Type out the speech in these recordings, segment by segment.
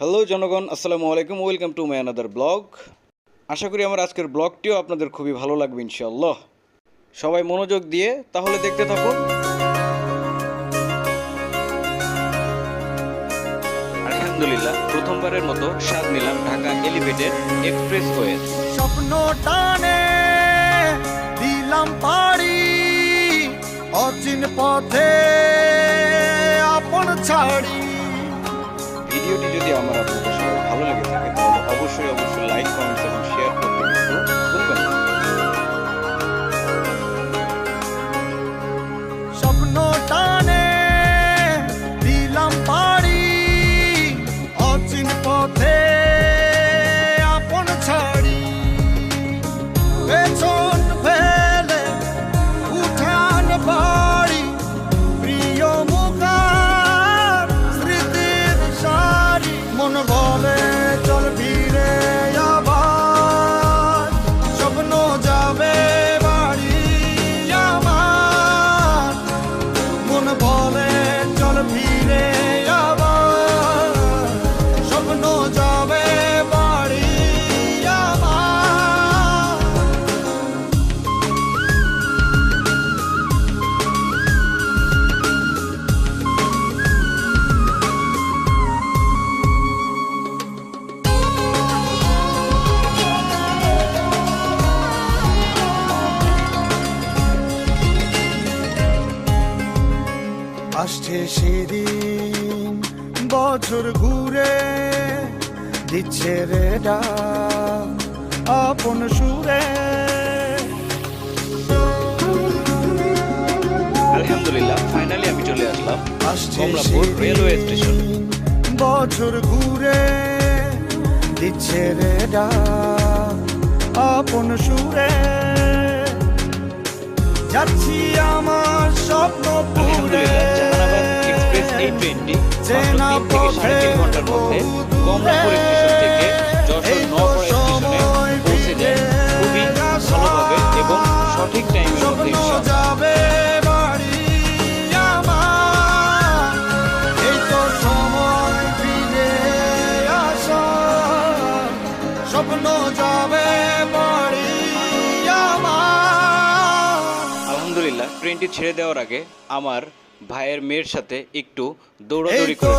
Hello জনগণ, আসসালামু আলাইকুম welcome to my another blog আশা করি আমার আজকের ব্লগটিও আপনাদের খুবই ভালো লাগবে ইনশাল্লাহ সবাই মনোযোগ দিয়ে তাহলে দেখতে থাকুন। আলহামদুলিল্লাহ, প্রথমবারের মতো স্বাদ নিলাম ঢাকা এলিভেটেড এক্সপ্রেস ওয়ে স্বপ্ন টানে, দিলাম পাড়ি, অচিন পথে আপন ছাড়ি। ভিডিওটি যদি আমার আপনাদের সবাই ভালো লেগে থাকে, তাহলে অবশ্যই অবশ্যই লাইক কমেন্টস এবং শেয়ার gonna ball. আসছে সেদিন বছর ঘুরে দিচ্ছে রে ডাক আপন সুরে। আলহামদুলিল্লাহ ফাইনালি আমি চলে আসলাম আসছে কমলাপুর রেলওয়ে স্টেশন বছর ঘুরে দিচ্ছে রে ডাক আপন সুরে। যাচ্ছি আমার স্বপ্ন পুরে। এই ট্রেনটি। মাত্র তিন থেকে সাড়ে তিন ঘণ্টার মধ্যে কমলাপুর স্টেশন থেকে যশোর নওপাড়া ট্রেনটি ছেড়ে দেওয়ার আগে আমার ভাইয়ের মেয়ের সাথে একটু দৌড়াদৌড়ি করে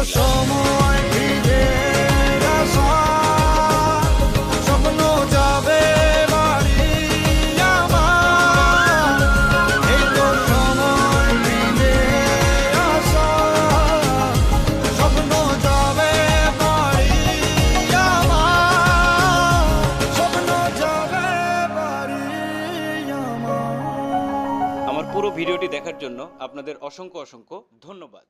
পুরো ভিডিওটি দেখার জন্য আপনাদের অসংখ্য অসংখ্য ধন্যবাদ।